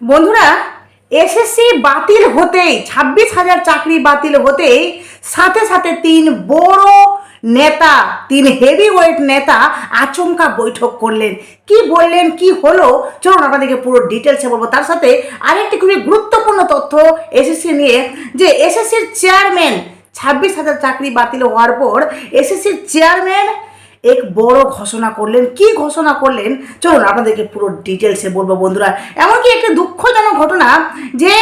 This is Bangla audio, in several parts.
বন্ধুরা, এসএসসি বাতিল হতেই, ছাব্বিশ হাজার চাকরি বাতিল হতেই সাথে সাথে তিন বড় নেতা, তিন হেভি ওয়েট নেতা আচমকা বৈঠক করলেন। কি বললেন, কি হলো? চলুন আপনাদেরকে পুরো ডিটেলসে বলব। তার সাথে আরেকটি খুবই গুরুত্বপূর্ণ তথ্য এসএসসি নিয়ে, যে এসএসসির চেয়ারম্যান ছাব্বিশ হাজার চাকরি বাতিল হওয়ার পর এসএসসির চেয়ারম্যান এক বড় ঘোষণা করলেন। কি ঘোষণা করলেন? চলুন আপনাদেরকে পুরো ডিটেলসে বলব বন্ধুরা। এমনকি একটি দুঃখজনক ঘটনা যে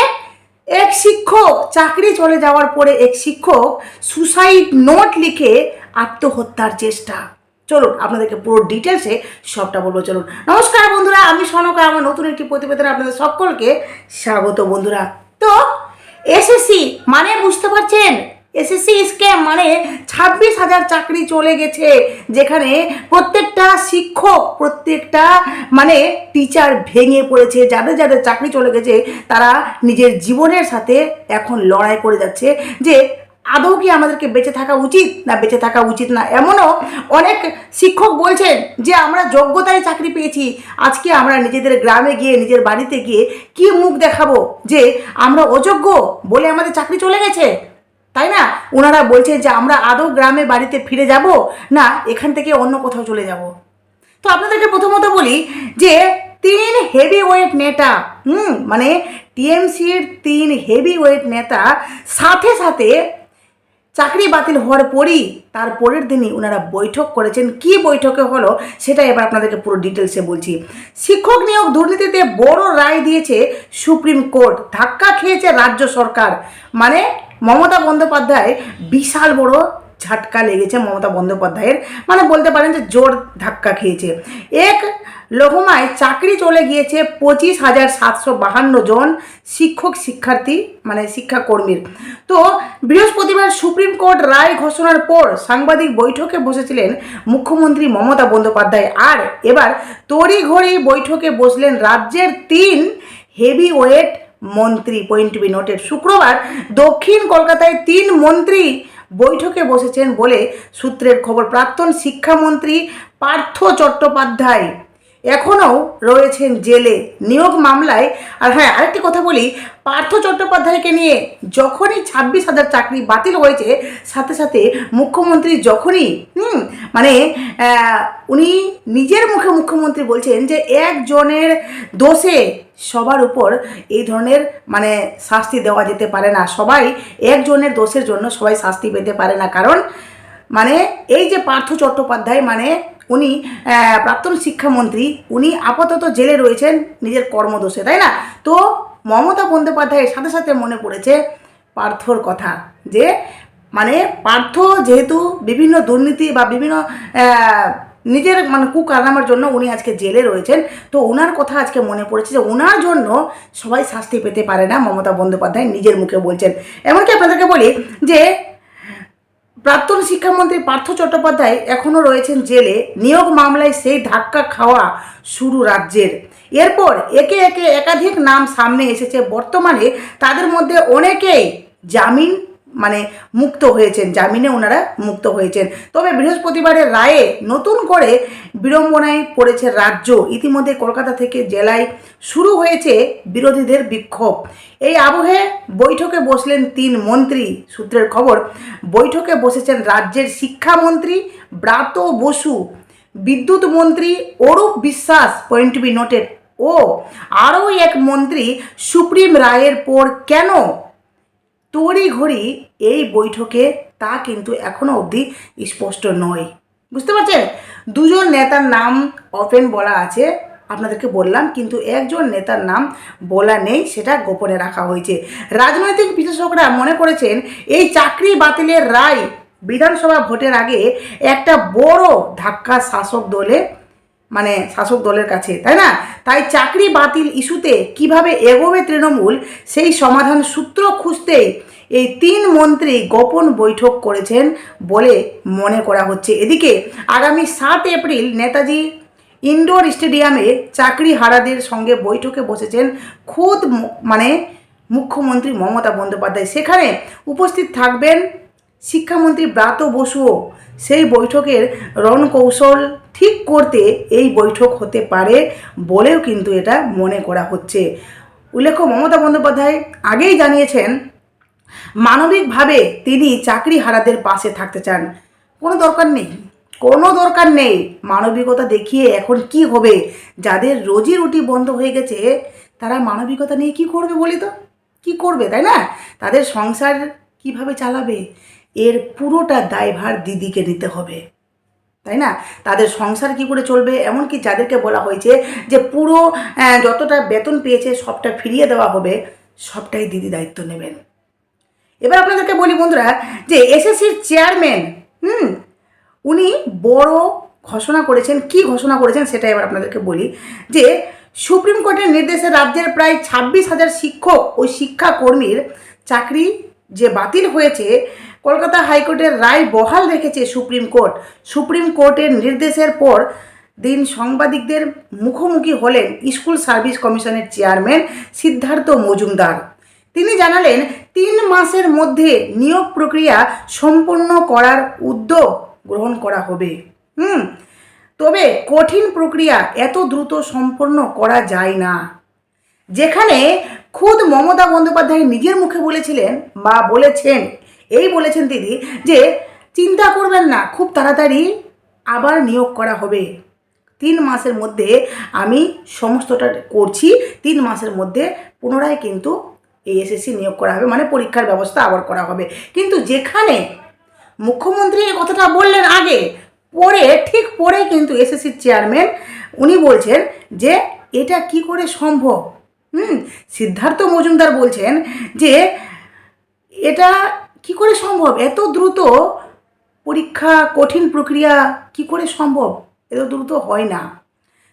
এক শিক্ষক চাকরি চলে যাওয়ার পরে এক শিক্ষক সুসাইড নোট লিখে আত্মহত্যার চেষ্টা। চলুন আপনাদেরকে পুরো ডিটেলসে সবটা বলব। চলুন। নমস্কার বন্ধুরা, আমি সনকা, আমার নতুন একটি প্রতিবেদনে আপনাদের সকলকে স্বাগত বন্ধুরা। তো এসএসসি মানে বুঝতে পারছেন? এসএসসি স্ক্যাম মানে ছাব্বিশ হাজার চাকরি চলে গেছে, যেখানে প্রত্যেকটা শিক্ষক, প্রত্যেকটা মানে টিচার ভেঙে পড়েছে। যাদের যাদের চাকরি চলে গেছে, তারা নিজের জীবনের সাথে এখন লড়াই করে যাচ্ছে। যে আদৌ কি আমাদেরকে বেঁচে থাকা উচিত না বেঁচে থাকা উচিত না? এমনও অনেক শিক্ষক বলছেন যে, আমরা যোগ্যতায় চাকরি পেয়েছি। আজকে আমরা নিজেদের গ্রামে গিয়ে, নিজের বাড়িতে গিয়ে কি মুখ দেখাবো? যে আমরা অযোগ্য বলে আমাদের চাকরি চলে গেছে? তাই না? ওনারা বলছেন যে আমরা আদৌ গ্রামে বাড়িতে ফিরে যাব না এখান থেকে অন্য কোথাও চলে যাব। তো আপনাদেরকে প্রথমত বলি যে তিন হেভি ওয়েট নেতা, হুম মানে টিএমসির তিন হেভি ওয়েট নেতা সাথে সাথে চাকরি বাতিল হওয়ার পরই তার পরের দিনই ওনারা বৈঠক করেছেন। কি বৈঠকে হলো সেটা এবার আপনাদেরকে পুরো ডিটেলসে বলছি। শিক্ষক নিয়োগ দুর্নীতিতে বড় রায় দিয়েছে সুপ্রিম কোর্ট, ধাক্কা খেয়েছে রাজ্য সরকার। মানে মমতা বন্দ্যোপাধ্যায় বিশাল বড় ঝাটকা লেগেছে মমতা বন্দ্যোপাধ্যায়ের। মানে বলতে পারেন যে জোর ধাক্কা খেয়েছে। এক লঘুমায় চাকরি চলে গিয়েছে পঁচিশ হাজার সাতশো বাহান্ন জন শিক্ষক, শিক্ষার্থী মানে শিক্ষাকর্মীর। তো বৃহস্পতিবার সুপ্রিম কোর্ট রায় ঘোষণার পর সাংবাদিক বৈঠকে বসেছিলেন মুখ্যমন্ত্রী মমতা বন্দ্যোপাধ্যায়। আর এবার তড়িঘড়ি বৈঠকে বসলেন রাজ্যের তিন হেভি ওয়েট মন্ত্রী পয়েন্ট বি নোটেড শুক্রবার দক্ষিণ কলকাতায় তিন মন্ত্রী বৈঠকে বসেছেন বলে সূত্রের খবর। প্রাক্তন শিক্ষামন্ত্রী পার্থ চট্টোপাধ্যায় এখনও রয়েছেন জেলে। নিয়োগ মামলায়, আর হ্যাঁ আরেকটি কথা বলি, পার্থ চট্টোপাধ্যায়কে নিয়ে যখনই ছাব্বিশ হাজার চাকরি বাতিল হয়েছে, সাথে সাথে মুখ্যমন্ত্রী যখনই, হুম মানে উনি নিজের মুখে মুখ্যমন্ত্রী বলছেন যে একজনের দোষে সবার উপর এই ধরনের মানে শাস্তি দেওয়া যেতে পারে না। সবাই একজনের দোষের জন্য সবাই শাস্তি পেতে পারে না। কারণ মানে এই যে পার্থ চট্টোপাধ্যায় মানে উনি প্রাক্তন শিক্ষামন্ত্রী, উনি আপাতত জেলে রয়েছেন নিজের কর্মদোষে, তাই না? তো মমতা বন্দ্যোপাধ্যায়ের সাথে সাথে মনে পড়েছে পার্থর কথা, যে মানে পার্থ যেহেতু বিভিন্ন দুর্নীতি বা বিভিন্ন নিজের মানে কুকারনামার জন্য উনি আজকে জেলে রয়েছেন, তো ওনার কথা আজকে মনে পড়েছে যে ওনার জন্য সবাই শাস্তি পেতে পারে না মমতা বন্দ্যোপাধ্যায় নিজের মুখে বলছেন। এমনকি আপনাদেরকে বলি যে প্রাক্তন শিক্ষামন্ত্রী পার্থ চট্টোপাধ্যায় এখনও রয়েছেন জেলে। নিয়োগ মামলায় সেই ধাক্কা খাওয়া শুরু রাজ্যের। এরপর একে একে একাধিক নাম সামনে এসেছে। বর্তমানে তাদের মধ্যে অনেকেই জামিন মানে মুক্ত হয়েছেন, জামিনে ওনারা মুক্ত হয়েছেন। তবে বৃহস্পতিবারের রায়ে নতুন করে বিড়ম্বনায় পড়েছে রাজ্য। ইতিমধ্যে কলকাতা থেকে জেলায় শুরু হয়েছে বিরোধীদের বিক্ষোভ। এই আবহে বৈঠকে বসলেন তিন মন্ত্রী, সূত্রের খবর। বৈঠকে বসেছেন রাজ্যের শিক্ষামন্ত্রী ব্রাত বসু, বিদ্যুৎ মন্ত্রী Arup Biswas, point be noted, ও আরও এক মন্ত্রী সুপ্রিম রায়ের পর কেন তড়িঘড়ি এই বৈঠকে তা কিন্তু এখনও অবধি স্পষ্ট নয়। বুঝতে পারছেন? দুজন নেতার নাম অপেন বলা আছে, আপনাদেরকে বললাম, কিন্তু একজন নেতার নাম বলা নেই, সেটা গোপনে রাখা হয়েছে। রাজনৈতিক বিশেষজ্ঞরা মনে করেছেন, এই চাকরি বাতিলের রায় বিধানসভা ভোটের আগে একটা বড় ধাক্কা শাসক দলে মানে শাসক দলের কাছে, তাই না? তাই চাকরি বাতিল ইস্যুতে কীভাবে এগোবে তৃণমূল, সেই সমাধান সূত্র খুঁজতেই এই তিন মন্ত্রী গোপন বৈঠক করেছেন বলে মনে করা হচ্ছে। এদিকে আগামী সাত এপ্রিল নেতাজি ইনডোর স্টেডিয়ামে চাকরি হারাদের সঙ্গে বৈঠকে বসেছেন খুদ মানে মুখ্যমন্ত্রী মমতা বন্দ্যোপাধ্যায়। সেখানে উপস্থিত থাকবেন শিক্ষামন্ত্রী ব্রাত বসুও সেই বৈঠকের রণকৌশল ঠিক করতে এই বৈঠক হতে পারে বলেও কিন্তু এটা মনে করা হচ্ছে। উল্লেখ্য, মমতা বন্দ্যোপাধ্যায় আগেই জানিয়েছেন, মানবিকভাবে তিনি চাকরি হারাদের পাশে থাকতে চান। কোনো দরকার নেই, কোনো দরকার নেই। মানবিকতা দেখিয়ে এখন কি হবে? যাদের রোজি রুটি বন্ধ হয়ে গেছে, তারা মানবিকতা নিয়ে কি করবে বলি তো? কি করবে, তাই না? তাদের সংসার কীভাবে চালাবে? এর পুরোটা দায়ভার দিদিকে নিতে হবে। তাই না? তাদের সংসার কি করে চলবে? এমনকি যাদেরকে বলা হয়েছে যে পুরো যতটা বেতন পেয়েছে সবটা ফিরিয়ে দেওয়া হবে, সবটাই দিদি দায়িত্ব নেবেন। এবার আপনাদেরকে বলি বন্ধুরা যে এসএসসির চেয়ারম্যান, হুম, উনি বড় ঘোষণা করেছেন। কি ঘোষণা করেছেন সেটা এবার আপনাদেরকে বলি যে সুপ্রিম কোর্টের নির্দেশে রাজ্যের প্রায় ছাব্বিশ হাজার শিক্ষক ও শিক্ষাকর্মীর চাকরি যে বাতিল হয়েছে কলকাতা হাইকোর্টের রায় বহাল রেখেছে সুপ্রিম কোর্ট। সুপ্রিম কোর্টের নির্দেশের পর দিন সাংবাদিকদের মুখোমুখি হলেন স্কুল সার্ভিস কমিশনের চেয়ারম্যান সিদ্ধার্থ মজুমদার। তিনি জানালেন, তিন মাসের মধ্যে নিয়োগ প্রক্রিয়া সম্পন্ন করার উদ্যোগ গ্রহণ করা হবে। হুম, তবে কঠিন প্রক্রিয়া এত দ্রুত সম্পন্ন করা যায় না। যেখানে খুদ মমতা বন্দ্যোপাধ্যায় নিজের মুখে বলেছিলেন বা বলেছেন এই বলেছেন তিনি যে, চিন্তা করবেন না, খুব তাড়াতাড়ি আবার নিয়োগ করা হবে। তিন মাসের মধ্যে আমি সমস্তটা করছি, তিন মাসের মধ্যে পুনরায় কিন্তু এই এসএসসি নিয়োগ করা হবে মানে পরীক্ষার ব্যবস্থা আবার করা হবে। কিন্তু যেখানে মুখ্যমন্ত্রী এই কথাটা বললেন আগে, পরে, ঠিক পরে কিন্তু এসএসসির চেয়ারম্যান উনি বলছেন যে, এটা কি করে সম্ভব? হুম, সিদ্ধার্থ মজুমদার বলছেন যে, এটা কি করে সম্ভব? এত দ্রুত পরীক্ষা, কঠিন প্রক্রিয়া কি করে সম্ভব? এত দ্রুত হয় না।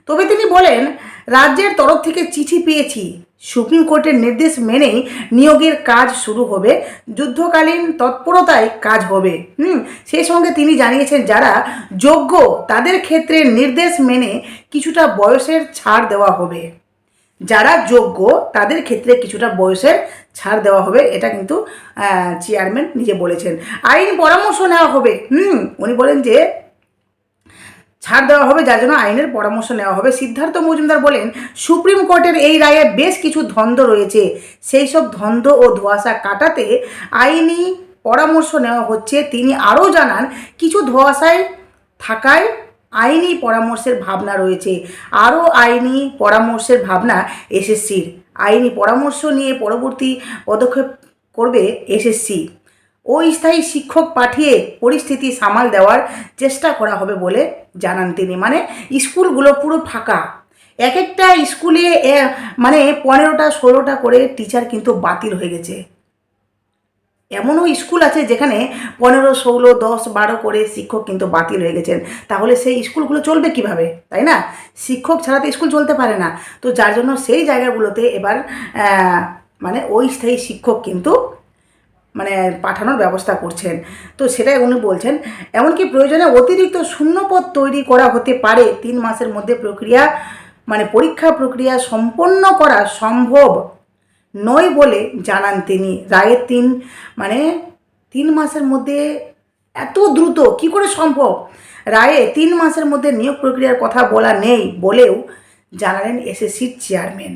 তবে তিনি বলেন, রাজ্যের তরফ থেকে চিঠি পেয়েছি। সুপ্রিম কোর্টের নির্দেশ মেনেই নিয়োগের কাজ শুরু হবে। যুদ্ধকালীন তৎপরতায় কাজ হবে। হুম সেই সঙ্গে তিনি জানিয়েছেন, যারা যোগ্য তাদের ক্ষেত্রে নির্দেশ মেনে কিছুটা বয়সের ছাড় দেওয়া হবে। যারা যোগ্য, তাদের ক্ষেত্রে কিছুটা বয়সের ছাড় দেওয়া হবে, এটা কিন্তু চেয়ারম্যান নিজে বলেছেন। আইন পরামর্শ নেওয়া হবে। হুম, উনি বলেন যে, ছাড় দেওয়া হবে, যার জন্য আইনের পরামর্শ নেওয়া হবে। সিদ্ধার্থ মজুমদার বলেন, সুপ্রিম কোর্টের এই রায়ে বেশ কিছু দ্বন্দ্ব রয়েছে। সেই সব দ্বন্দ্ব ও ধোঁয়াশা কাটাতে আইনি পরামর্শ নেওয়া হচ্ছে। তিনি আরও জানান, কিছু ধোঁয়াশায় থাকায় আইনি পরামর্শের ভাবনা রয়েছে। আরও আইনি পরামর্শের ভাবনা এসএসসির আইনি পরামর্শ নিয়ে পরবর্তী পদক্ষেপ করবে এসএসসি ওই স্থায়ী শিক্ষক পাঠিয়ে পরিস্থিতি সামাল দেওয়ার চেষ্টা করা হবে বলে জানান তিনি। মানে স্কুলগুলো পুরো ফাঁকা। এক একটা স্কুলে মানে পনেরোটা, ষোলোটা করে টিচার কিন্তু বাতিল হয়ে গেছে। এমনও স্কুল আছে যেখানে পনেরো, ষোলো, দশ, বারো করে শিক্ষক কিন্তু বাতিল হয়ে গেছেন। তাহলে সেই স্কুলগুলো চলবে কীভাবে? তাই না? শিক্ষক ছাড়া তো স্কুল চলতে পারে না। তো যার জন্য সেই জায়গাগুলোতে এবার মানে ওই স্থায়ী শিক্ষক কিন্তু মানে পাঠানোর ব্যবস্থা করছেন। তো সেটাই উনি বলছেন। এমনকি প্রয়োজনে অতিরিক্ত শূন্যপদ তৈরি করা হতে পারে। তিন মাসের মধ্যে প্রক্রিয়া মানে পরীক্ষা প্রক্রিয়া সম্পন্ন করা সম্ভব। নয় বলে জানান তিনি। রায়ের তিন মানে তিন মাসের মধ্যে এত দ্রুত, কি করে সম্ভব? রায়ে তিন মাসের মধ্যে নিয়োগ প্রক্রিয়ার কথা বলা নেই বলেও জানালেন এসএসসির চেয়ারম্যান।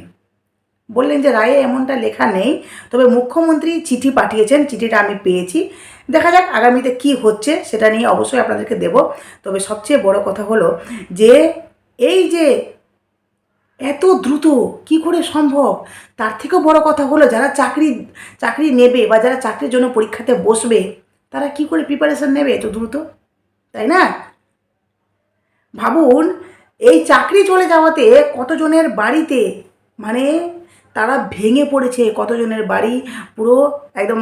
বললেন যে, রায়ে এমনটা লেখা নেই, তবে মুখ্যমন্ত্রী চিঠি পাঠিয়েছেন, চিঠিটা আমি পেয়েছি। দেখা যাক আগামীতে কি হচ্ছে, সেটা নিয়ে অবশ্যই আপনাদেরকে দেব। তবে সবচেয়ে বড় কথা হলো যে, এই যে এত দ্রুত? কি করে সম্ভব? তার থেকেও বড় কথা হলো, যারা চাকরি চাকরি নেবে বা যারা চাকরির জন্য পরীক্ষাতে বসবে, তারা কি করে প্রিপারেশান নেবে এত দ্রুত? তাই না? ভাবুন, এই চাকরি চলে যাওয়াতে কতজনের বাড়িতে মানে তারা ভেঙে পড়েছে কতজনের বাড়ি, পুরো একদম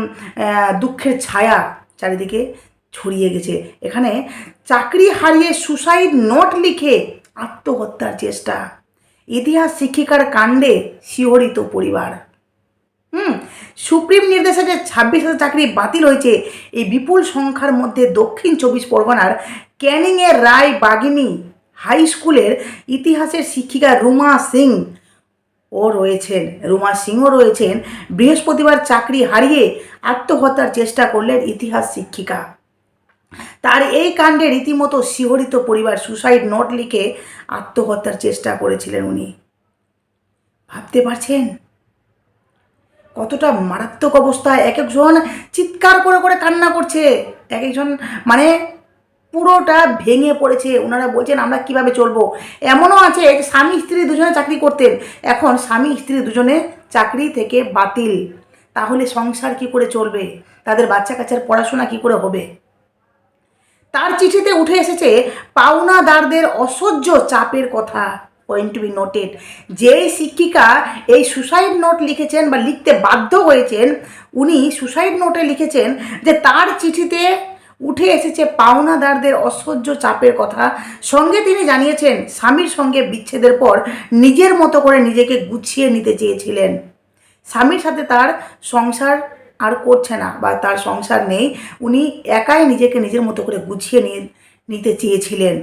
দুঃখের ছায়া চারিদিকে ছড়িয়ে গেছে। এখানে, চাকরি হারিয়ে সুসাইড নোট লিখে আত্মহত্যার চেষ্টা। ইতিহাস শিক্ষিকার কাণ্ডে শিহরিত পরিবার। হুম, সুপ্রিম নির্দেশে যে ছাব্বিশ হাজার চাকরি বাতিল হয়েছে। এই বিপুল সংখ্যার মধ্যে দক্ষিণ চব্বিশ পরগনার ক্যানিংয়ের রায় বাগিনী হাই স্কুলের ইতিহাসের শিক্ষিকা রুমা সিং ও রয়েছেন। রুমা সিংও রয়েছেন। বৃহস্পতিবার চাকরি হারিয়ে আত্মহত্যার চেষ্টা করলেন ইতিহাস শিক্ষিকা। তার এই কাণ্ডে রীতিমতো শিহরিত পরিবার সুসাইড নোট লিখে আত্মহত্যার চেষ্টা করেছিলেন উনি। ভাবতে পারছেন? কতটা মারাত্মক অবস্থায় এক একজন চিৎকার করে করে কান্না করছে, এক একজন মানে পুরোটা ভেঙে পড়েছে। ওনারা বলছেন, আমরা কীভাবে চলবো? এমনও আছে স্বামী স্ত্রী দুজনে চাকরি করতেন। এখন স্বামী স্ত্রী দুজনে চাকরি থেকে বাতিল। তাহলে সংসার কি করে চলবে? তাদের বাচ্চা কাচ্চার পড়াশোনা কি করে হবে? চিঠিতে উঠে এসেছে, পাওনাদারদের অসহ্য চাপের কথা। পয়েন্ট টু বি নোটেড যেই শিক্ষিকা এই সুসাইড নোট লিখেছেন বা লিখতে বাধ্য হয়েছেন, উনি সুসাইড নোটে লিখেছেন যে তার চিঠিতে উঠে এসেছে পাওনাদারদের অসহ্য চাপের কথা। সঙ্গে তিনি জানিয়েছেন, স্বামীর সঙ্গে বিচ্ছেদের পর নিজের মতো করে নিজেকে গুছিয়ে নিতে চেয়েছিলেন। স্বামীর সাথে তার সংসার আর করছে না বা তার সংসার নেই, উনি একাই নিজেকে নিজের মতো করে গুছিয়ে নিয়ে, নিতে চেয়েছিলেন।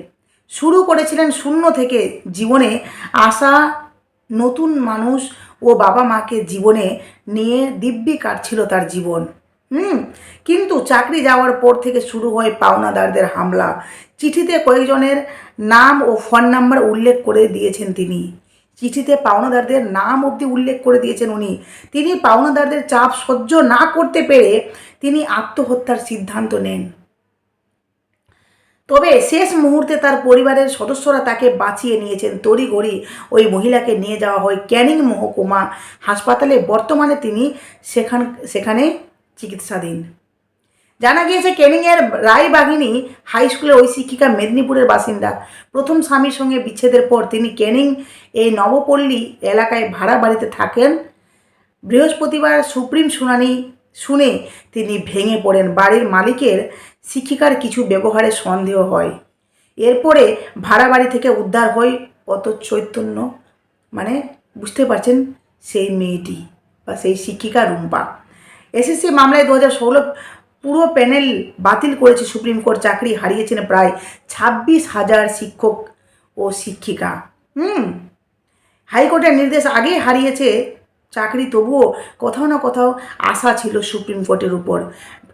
শুরু করেছিলেন শূন্য থেকে জীবনে আসা নতুন মানুষ ও বাবা মাকে জীবনে নিয়ে দিব্যি কাটছিল তার জীবন। হুম, কিন্তু চাকরি যাওয়ার পর থেকে শুরু হয় পাওনাদারদের হামলা। চিঠিতে কয়েকজনের নাম ও ফোন নাম্বার উল্লেখ করে দিয়েছেন তিনি। চিঠিতে পাওনাদারদের নাম অবধি উল্লেখ করে দিয়েছেন উনি। তিনি পাওনাদারদের চাপ সহ্য না করতে পেরে তিনি আত্মহত্যার সিদ্ধান্ত নেন। তবে শেষ মুহূর্তে তার পরিবারের সদস্যরা তাকে বাঁচিয়ে নিয়েছেন তড়িঘড়ি। ওই মহিলাকে নিয়ে যাওয়া হয় ক্যানিং মহকুমা হাসপাতালে। বর্তমানে তিনি সেখান সেখানে চিকিৎসাধীন। জানা গিয়েছে ক্যানিংয়ের রায়বাঘিনী হাই স্কুলের ওই শিক্ষিকা মেদিনীপুরের বাসিন্দা। প্রথম স্বামীর সঙ্গে বিচ্ছেদের পর তিনি ক্যানিং এই নবপল্লী এলাকায় ভাড়া বাড়িতে থাকেন। বৃহস্পতিবার সুপ্রিম শুনানি শুনে তিনি ভেঙে পড়েন। বাড়ির মালিকের শিক্ষিকার কিছু ব্যবহারে সন্দেহ হয়। এরপরে ভাড়া বাড়ি থেকে উদ্ধার হয় অত চৈতন্য মানে বুঝতে পারছেন, সেই মেয়েটি বা সেই শিক্ষিকা রুম্পা। এসএসসি মামলায় দু হাজার ষোলো পুরো প্যানেল বাতিল করেছে সুপ্রিম কোর্ট, চাকরি হারিয়েছেন প্রায় ছাব্বিশ হাজার শিক্ষক ও শিক্ষিকা। হুম, হাইকোর্টের নির্দেশ আগেই হারিয়েছে চাকরি, তবুও কোথাও না কোথাও আশা ছিল সুপ্রিম কোর্টের উপর।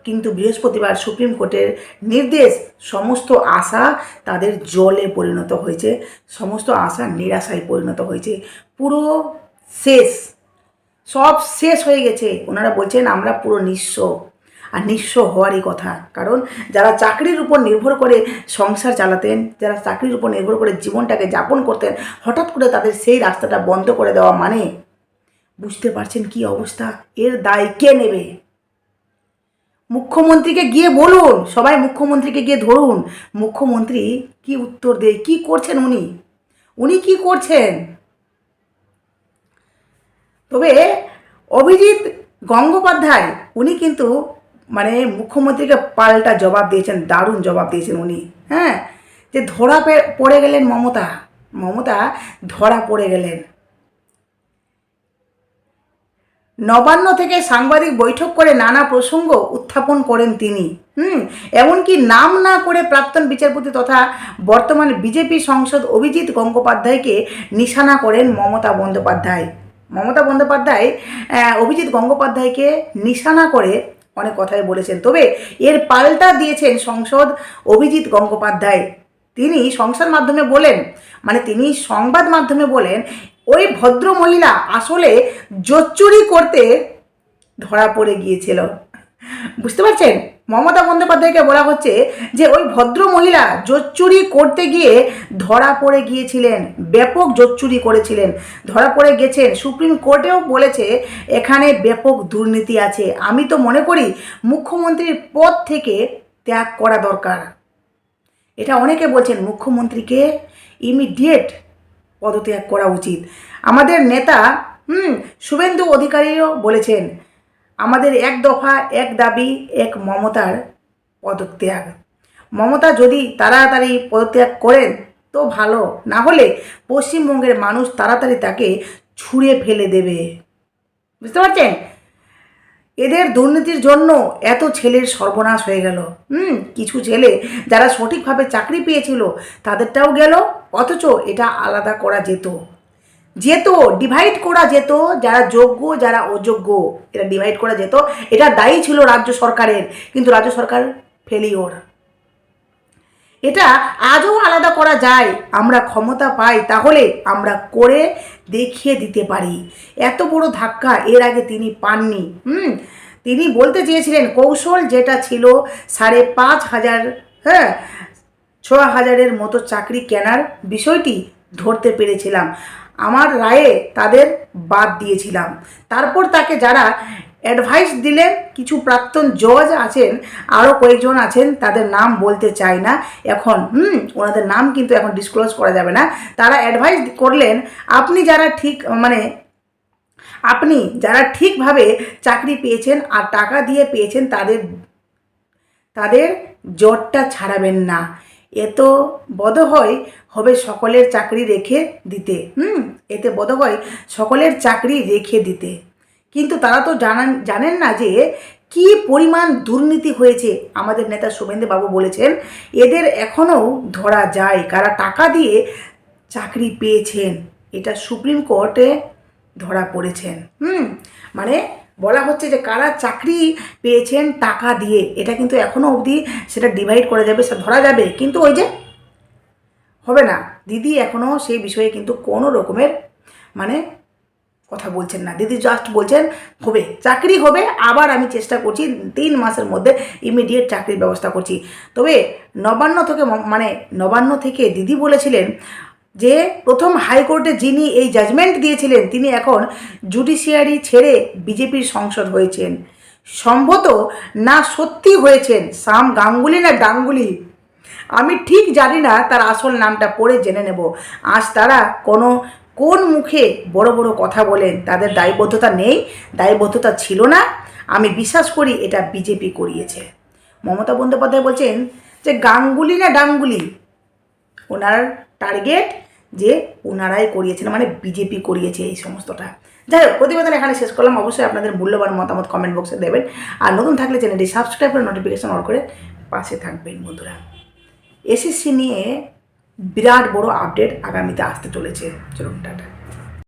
কিন্তু বৃহস্পতিবার সুপ্রিম কোর্টের নির্দেশ, সমস্ত আশা তাদের জলে পরিণত হয়েছে, সমস্ত আশা নিরাশায় পরিণত হয়েছে। পুরো শেষ, সব শেষ হয়ে গেছে। ওনারা বলছেন, আমরা পুরো নিঃস্ব। আর নিঃস্ব হওয়ারই কথা। কারণ যারা চাকরির উপর নির্ভর করে সংসার চালাতেন, যারা চাকরির উপর নির্ভর করে জীবনটাকে যাপন করতেন, হঠাৎ করে তাদের সেই রাস্তাটা বন্ধ করে দেওয়া মানে? বুঝতে পারছেন কি অবস্থা? এর দায় কে নেবে? মুখ্যমন্ত্রীকে গিয়ে বলুন, সবাই মুখ্যমন্ত্রীকে গিয়ে ধরুন। মুখ্যমন্ত্রী কি উত্তর দেয়, কি করছেন উনি? উনি কি করছেন? তবে অভিজিৎ গঙ্গোপাধ্যায়, উনি কিন্তু মানে মুখ্যমন্ত্রীকে পাল্টা জবাব দিয়েছেন, দারুণ জবাব দিয়েছেন উনি। হ্যাঁ? যে ধরা পড়ে গেলেন মমতা। মমতা ধরা পড়ে গেলেন। নবান্ন থেকে সাংবাদিক বৈঠক করে নানা প্রসঙ্গ উত্থাপন করেন তিনি। হুম? এমনকি নাম না করে প্রাক্তন বিচারপতি তথা বর্তমান বিজেপি সংসদ অভিজিৎ গঙ্গোপাধ্যায়কে নিশানা করেন মমতা বন্দ্যোপাধ্যায়। মমতা বন্দ্যোপাধ্যায় অভিজিৎ গঙ্গোপাধ্যায়কে নিশানা করে অনেক কথাই বলেছেন। তবে এর পাল্টা দিয়েছেন সংসদ অভিজিৎ গঙ্গোপাধ্যায়। তিনি সংসার মাধ্যমে বলেন মানে তিনি সংবাদ মাধ্যমে বলেন, ওই ভদ্র মহিলা আসলে জোচ্চুরি করতে ধরা পড়ে গিয়েছিল। বুঝতে পারছেন? মমতা বন্দ্যোপাধ্যায়কে বলা হচ্ছে যে ওই ভদ্র মহিলা জোচ্চুরি করতে গিয়ে ধরা পড়ে গিয়েছিলেন, ব্যাপক জোচ্চুরি করেছিলেন, ধরা পড়ে গেছেন। সুপ্রিম কোর্টেও বলেছে, এখানে ব্যাপক দুর্নীতি আছে। আমি তো মনে করি মুখ্যমন্ত্রীর পদ থেকে ত্যাগ করা দরকার। এটা অনেকে বলছেন, মুখ্যমন্ত্রীকে ইমিডিয়েট পদত্যাগ করা উচিত। আমাদের নেতা, হুম, শুভেন্দু অধিকারীও বলেছেন আমাদের এক দফা, এক দাবি, এক মমতার পদত্যাগ। মমতা যদি তাড়াতাড়ি পদত্যাগ করেন, তো ভালো। না হলে পশ্চিমবঙ্গের মানুষ তাড়াতাড়ি তাকে ছুঁড়ে ফেলে দেবে। বুঝতে পারছেন? এদের দুর্নীতির জন্য এত ছেলের সর্বনাশ হয়ে গেল। হুম, কিছু ছেলে যারা সঠিকভাবে চাকরি পেয়েছিল, তাদেরটাও গেল, অথচ এটা আলাদা করা যেত। যেত ডিভাইড করা যেত, যারা যোগ্য, যারা অযোগ্য এটা ডিভাইড করা যেত। এটা দায়ী ছিল রাজ্য সরকারের, কিন্তু রাজ্য সরকার ফেলিওর এটা আজও আলাদা করা যায়, আমরা ক্ষমতা পাই, তাহলে আমরা করে দেখিয়ে দিতে পারি। এত বড় ধাক্কা, এর আগে তিনি পাননি। হুম, তিনি বলতে চেয়েছিলেন, কৌশল যেটা ছিল, সাড়ে পাঁচ হাজার হ্যাঁ ছ হাজারের মতো চাকরি কেনার বিষয়টি ধরতে পেরেছিলাম। আমার রায়ে তাদের বাদ দিয়েছিলাম। তারপর তাকে যারা অ্যাডভাইস দিলেন, কিছু প্রাক্তন জজ আছেন আরও কয়েকজন আছেন, তাদের নাম বলতে চাই না। এখন, হুম, ওনাদের নাম কিন্তু এখন ডিসক্লোজ করা যাবে না। তারা অ্যাডভাইস করলেন, আপনি যারা ঠিক মানে আপনি যারা ঠিকভাবে চাকরি পেয়েছেন আর টাকা দিয়ে পেয়েছেন, তাদের তাদের জটটা ছাড়াবেন না। এত বোধহয় হবে সকলের চাকরি রেখে দিতে, হুম? এতে বোধহয় সকলের চাকরি রেখে দিতে। কিন্তু তারা তো জানান, জানেন না যে কি পরিমাণ দুর্নীতি হয়েছে, আমাদের নেতা শুভেন্দু বাবু বলেছেন। এদের এখনও ধরা যায়, কারা টাকা দিয়ে চাকরি পেয়েছেন, এটা সুপ্রিম কোর্টে ধরা পড়েছেন, হুম? মানে বলা হচ্ছে যে কারা চাকরি পেয়েছেন টাকা দিয়ে। এটা কিন্তু এখনও অবধি সেটা ডিভাইড করা যাবে সে ধরা যাবে। কিন্তু ওই যে হবে না। দিদি এখনও সেই বিষয়ে কিন্তু কোনো রকমের মানে কথা বলছেন না। দিদি জাস্ট বলছেন, হবে, চাকরি হবে, আবার আমি চেষ্টা করছি, তিন মাসের মধ্যে ইমিডিয়েট চাকরির ব্যবস্থা করছি। তবে নবান্ন থেকে মানে নবান্ন থেকে দিদি বলেছিলেন যে প্রথম হাইকোর্টে যিনি এই জাজমেন্ট দিয়েছিলেন, তিনি এখন জুডিশিয়ারি ছেড়ে বিজেপির সংসদ হয়েছেন। সম্ভবত না সত্যি হয়েছেন সাম গাঙ্গুলি না ডাঙ্গুলি। আমি ঠিক জানি না তার আসল নামটা পড়ে জেনে নেব। আজ তারা কোনো, কোন মুখে বড় বড় কথা বলেন, তাদের দায়বদ্ধতা নেই, দায়বদ্ধতা ছিল না। আমি বিশ্বাস করি এটা বিজেপি করিয়েছে। মমতা বন্দ্যোপাধ্যায় বলছেন যে গাঙ্গুলি না ডাঙ্গুলি, ওনার টার্গেট যে ওনারাই করিয়েছেন মানে বিজেপি করিয়েছে এই সমস্তটা। যাই হোক, প্রতিবেদন এখানে শেষ করলাম। অবশ্যই আপনাদের মূল্যবান মতামত কমেন্ট বক্সে দেবেন। আর নতুন থাকলে চ্যানেলটি সাবস্ক্রাইব করে নোটিফিকেশন অন করে পাশে থাকবেন বন্ধুরা। এসএসসি নিয়ে বিরাট বড় আপডেট আগামীতে আসতে চলেছে। চলুন, টাটা।